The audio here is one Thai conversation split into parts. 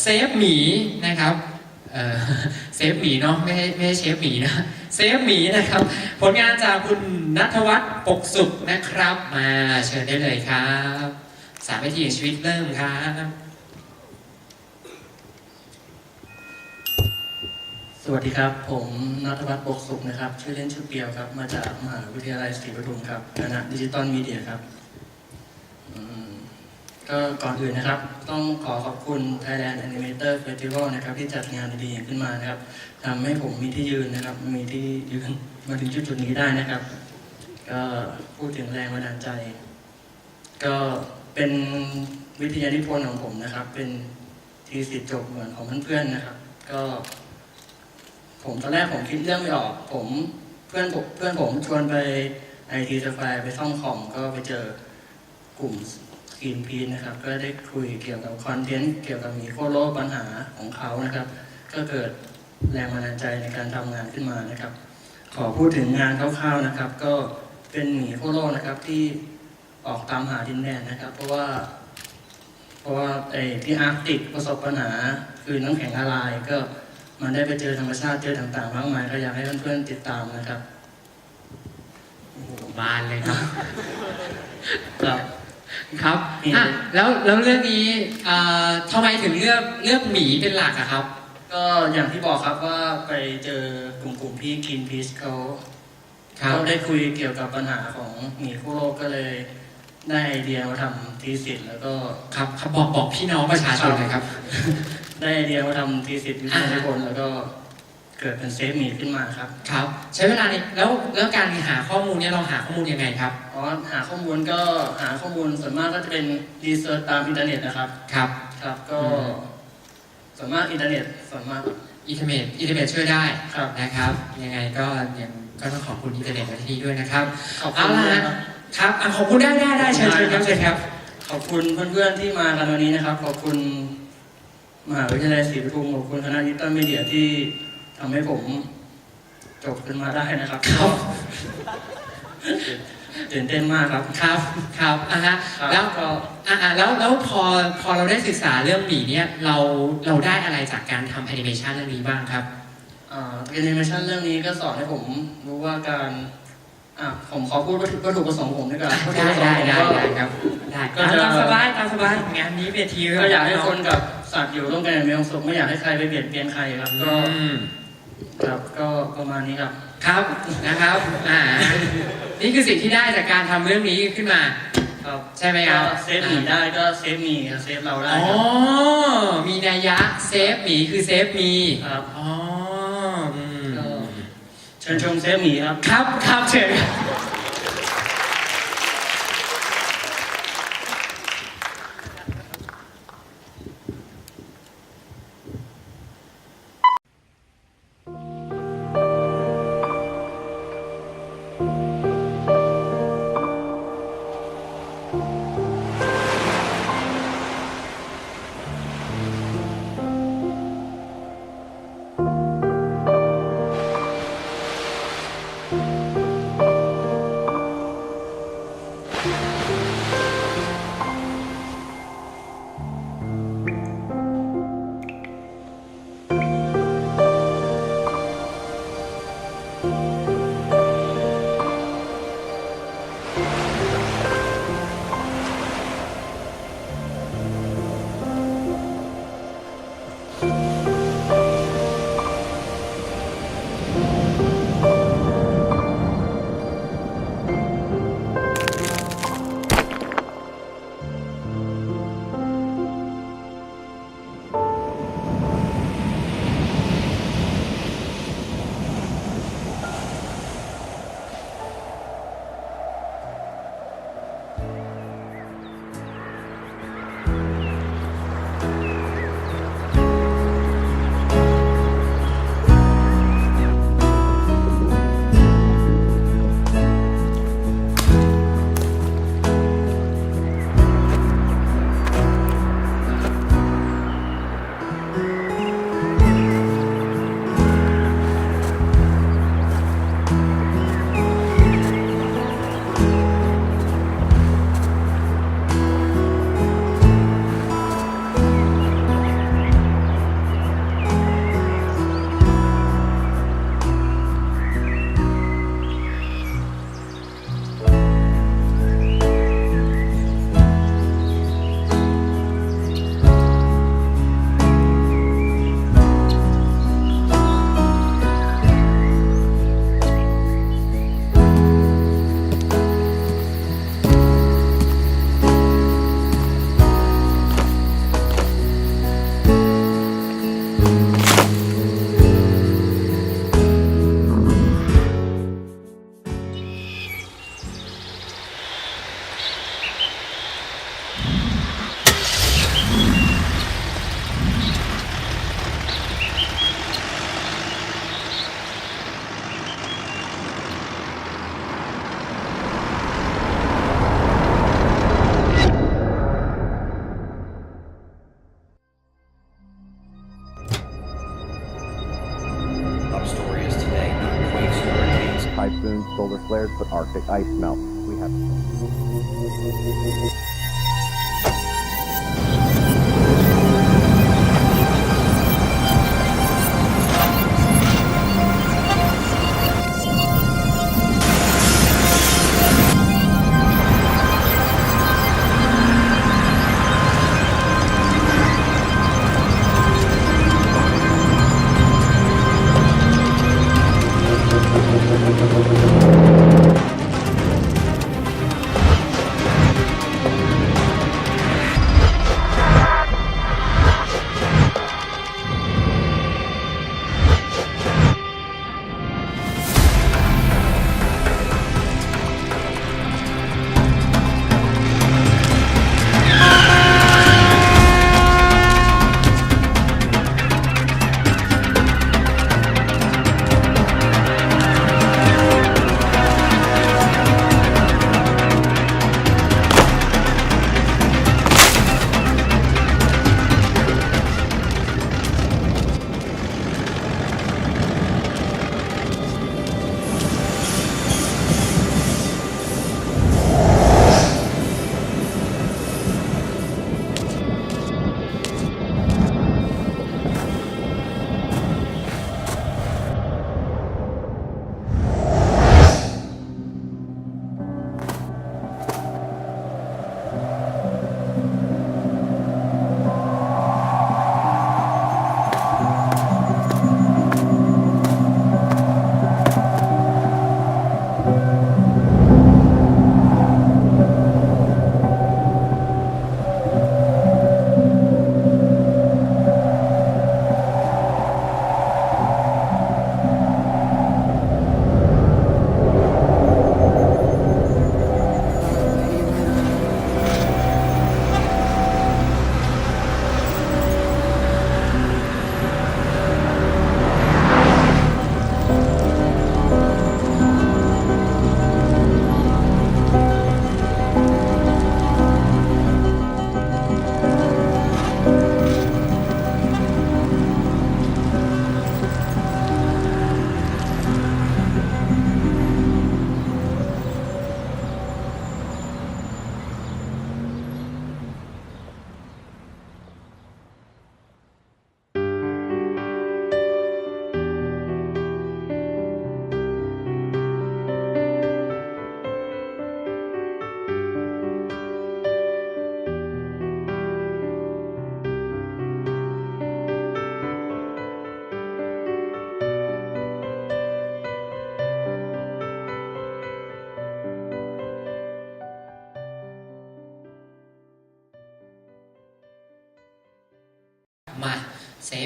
เซฟหมีนะครับเซฟหมีเนาะไม่ใช่ไม่ใช่เชฟหมีนะเซฟหมีนะครับ ผลงานจากคุณนัทวัฒน์ปกสุขนะครับ มาเชิญได้เลยครับสามวิธีชีวิตเริ่มครับสวัสดีครับ ผมนัทวัฒน์ปกสุขนะครับชื่อเล่นชื่อเปียวครับ มาจากมหาวิทยาลัยศรีปทุมครับคณะดิจิตอลมีเดียครับอืม ก็ก่อนอื่นนะครับ ต้องขอขอบคุณ Thailand Animator Festival นะครับที่จัดงานดีๆขึ้นมานะครับทำให้ผมมีที่ยืนนะครับ มีที่ยืนมาถึงจุดๆนี้ได้นะครับ ก็พูดถึงแรงบันดาลใจ ก็เป็นวิทยานิพนธ์ของผมนะครับ เป็นทีสิทธิ์จบเหมือนของเพื่อนๆนะครับ ก็ ผมตอนแรกผมคิดเรื่องไม่ออก ผมเพื่อนผมเพื่อนผมชวนไปไอทีสแควร์ไปซ่อมคอมก็ไปเจอกลุ่ม สกินพีนะครับ ก็ได้คุยเกี่ยวกับคอนเทนต์เกี่ยวกับมีโคโลกปัญหาของเขานะครับ ก็เกิดแรงบันดาลใจในการทำงานขึ้นมานะครับ ขอพูดถึงงานคร่าวๆนะครับ ก็เป็นหมีโคโลกนะครับที่ออกตามหาดินแดนนะครับ เพราะว่า เพราะว่าไอ้ที่อาร์กติกประสบปัญหา คือน้ำแข็งละลายก็มันได้ไปเจอธรรมชาติเจอต่างๆมากมายก็อยากให้เพื่อนๆติดตามนะครับบานเลยครับ ครับ ครับอะแล้วแล้วเรื่องนี้อ่าทำไมถึงเลือกเลือกหมีเป็นหลักอะครับ ก็อย่างที่บอกครับว่าไปเจอกลุ่มกลุ่มๆพี่คินพีชเขาครับเขาได้คุยเกี่ยวกับปัญหาของหมีคู่โลกก็เลยได้ไอเดียมาทำทีสิทธ์แล้วก็ครับครับบอกบอกพี่น้องประชาชนหน่อยครับ ได้ไอเดียมาทำทีสิทธ์วิทยานิพนธ์แล้วก็ เกิดเป็นเซฟหมีขึ้นมาครับ ครับ ใช้เวลาในแล้วแล้วการหาข้อมูลเนี่ยเราหาข้อมูลยังไงครับ อ๋อหาข้อมูลก็หาข้อมูลส่วนมากก็จะเป็นรีเสิร์ชตามอินเทอร์เน็ตนะครับ ครับ ครับก็อืม ส่วนมากอินเทอร์เน็ตส่วนมาก อินเทอร์เน็ตอินเทอร์เน็ตช่วยได้ครับ นะครับ ยังไงก็ยังก็ต้องขอบคุณอินเทอร์เน็ตในที่นี้ด้วยนะครับ ขอบเอาคุณละนะฮะครับ ครับอะขอบคุณได้ได้ได้เชิญเชิญครับเชิญครับ ขอบคุณเพื่อนๆที่มากันวันนี้นะครับ ขอบคุณมหาวิทยาลัยศรีปทุมขอบคุณคณะดิจิตอลมีเดียที่ ทำให้ผมจบขึ้นมาได้นะครับครับตื่นเต้นมากครับ ครับครับอะฮะครับ แล้วก็อะอะแล้วแล้วพอพอเราได้ศึกษาเรื่องหมีเนี่ยเราเราได้อะไรจากการทำแอนิเมชันเรื่องนี้บ้างครับ อ่าแอนิเมชันเรื่องนี้ก็สอนให้ผมรู้ว่าการอะผมขอพูดวัตถุวัตถุประสงค์ของผมดีกว่าวัตถุได้ประสงได้ค์ผมได้ก็ ได้ครับได้ก็จะ ตามสบายตามสบายงานนี้เวทีก็อยากให้คนกับสัตว์อยู่ร่วมกันอย่างมีความสุขไม่อยากให้ใครไปเบียดเบียนใครครับ ก็อืม ครับก็ประมาณนี้ครับ ครับนะครับอ่านี่คือสิ่งที่ได้จากการทำเรื่องนี้ขึ้นมา ครับใช่ไหมครับก็เซฟหมีได้ก็เซฟหมีเซฟเราได้อ๋อครับ มีนัยยะเซฟหมีคือเซฟมีครับ อ๋ออืมก็เชิญชมเซฟหมีครับ ครับครับเชิญ Arctic ice melt.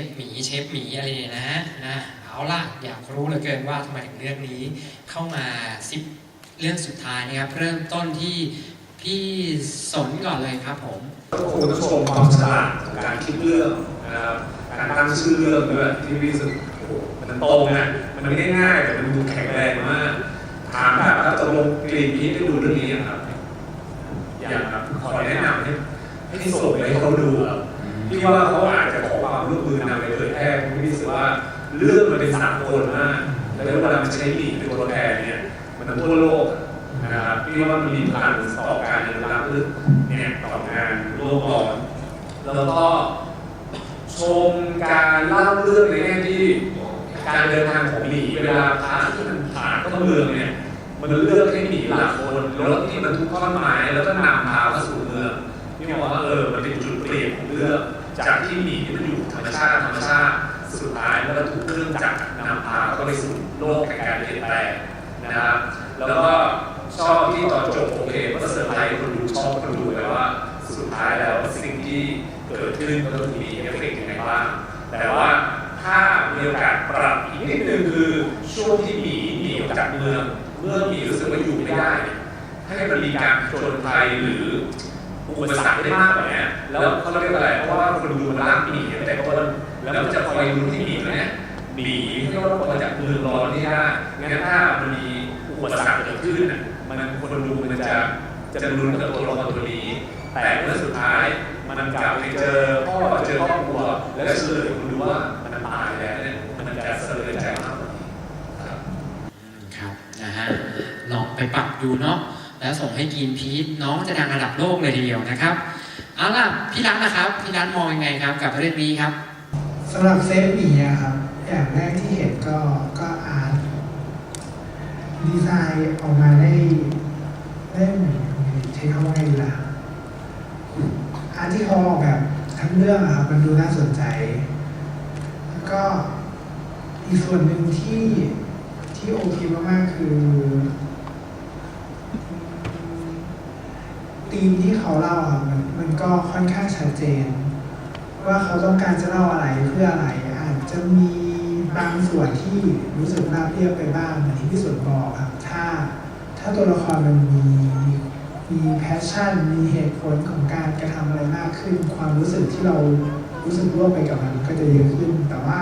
ฟหมีเชฟหมีอะไรเนี่ยนะนะเอาล่ะอยากรู้เหลือเกินว่าทำไมถึงเรื่องนี้เข้ามาสิบเรื่องสุดท้ายนะครับ เริ่มต้นที่พี่สนก่อนเลยครับผมก็คงต้องชมความฉลาดของการคิดเรื่องนะครับการตั้งชื่อเรื่องด้วยที่พี่รู้สึกโอ้โหมันตรงนะมันไม่ได้ง่ายแต่มันดูแข็งแรงมากถามแบบถ้าตกลงกรีนพีทได้ดูเรื่องนี้ครับ อยากแบบขอแนะนำให้ให้ส่งไปเขาดูครับพี่ว่าเขาอา ความร่วมมือนำไปเผยแพร่เพราะพี่รู้สึกว่าเรื่องมันเป็นสากลมากแล้วเวลามันใช้หลีกเป็นตัวแทนเนี่ยมันทั่วโลกนะครับพี่ว่ามันมีพลังต่อการอนุรักษ์เรื่องเนี่ยต่องานโลกร้อนแล้วก็ชมการเล่าเรื่องในแง่ที่การเดินทางของหมีเวลาพาที่มันผ่านเข้าเมืองเนี่ยมันเลือกให้หมีหลักคนรถที่มันทุกท่อนไม้แล้วก็นำพาเข้าสู่เมืองพี่มองว่าเอ ชาติ สุดท้ายแล้วก็ถูกเครื่องจักรนำพาเข้าไปสู่โลกแห่งการเปลี่ยนแปลงนะครับแล้วก็ชอบที่ตอนจบโอเคมันก็เซอร์ไพรส์คนดูชอบคนดูแต่ว่าสุดท้ายแล้วสิ่งที่เกิดขึ้นก็คือมีเอฟเฟกต์ยังไงบ้างแต่ว่าถ้ามีโอกาสปรับอีกนิดนึงคือช่วงที่หมีหนีออกจากเมืองเมื่อหมีรู้สึกว่าอยู่ไม่ได้ให้มันมีการผจญภัยหรืออุปสรรคได้มากกว่านี้แล้วเขาเรียกอะไรเพราะว่าคนดูมันรักหมีตั้งแต่ต้น แล้วมันจะคอยดูที่หมีตัวเนี้ยหมีที่ว่ามาจากมือร้อนที่ได้งั้นถ้ามันมีอุปสรรคเกิดขึ้นน่ะมันคนดูมันจะจะลุ้นกับตัวละครตัวนี้ แต่เมื่อสุดท้ายมันกลับไปเจอพ่อเจอครอบครัวแล้วเฉลยคุณดูว่ามันตายแล้วเนี่ยมันจะเทือนใจมากกว่านี้ครับครับนะฮะลองไปปรับดูดูเนาะแล้วส่งให้กินพีทน้องจะดังระดับโลกเลยทีเดียวนะครับเอาล่ะพี่รัตนะครับพี่รัตมองยังไงครับ กับเรื่องนี้ครับ สำหรับเซฟหมีอะครับ อย่างแรกที่เห็นก็ก็อาร์ตดีไซน์ออกมาได้ได้เหมือนใช้คำว่าไงดีล่ะอาร์ตที่เขาออกแบบทั้งเรื่องอะครับมันดูน่าสนใจ แล้วก็อีกส่วนหนึ่งที่ที่โอเคมากๆคือธีมที่เขาเล่าอะมันมันก็ค่อนข้างชัดเจน ว่าเขาต้องการจะเล่าอะไรเพื่ออะไรอาจจะมีบางส่วนที่รู้สึกราบเรียบไปบ้างเหมือนที่พี่สุนบอกครับถ้าถ้าตัวละครมันมีมีแพชชั่น มีเหตุผลของการกระทำอะไรมากขึ้น ความรู้สึกที่เรารู้สึกร่วมไปกับมันก็จะเยอะขึ้น แต่ว่า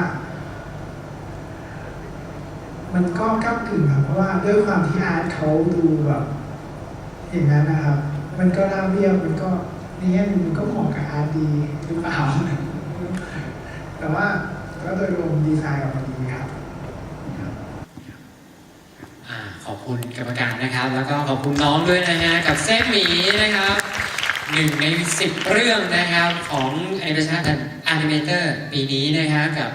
มันก็ก้ากึ่งครับเพราะว่าด้วยความที่อาร์ตเขาดูแบบอย่างนั้นนะครับ มันก็ราบเรียบมันก็ แง่หนึงมันก็เหมาะกับอาร์ตดีหรือเปล่าแต่ว่าก็โดยรวมดีไซน์ออกมาดีครับอ่าขอบคุณกรรมการนะครับ แล้วก็ขอบคุณน้องด้วยนะฮะกับเซฟหมีนะครับหนึ่งในสิบเรื่องนะครับของแอนิเมชันแอนิเมเตอร์ปีนี้นะครับกับ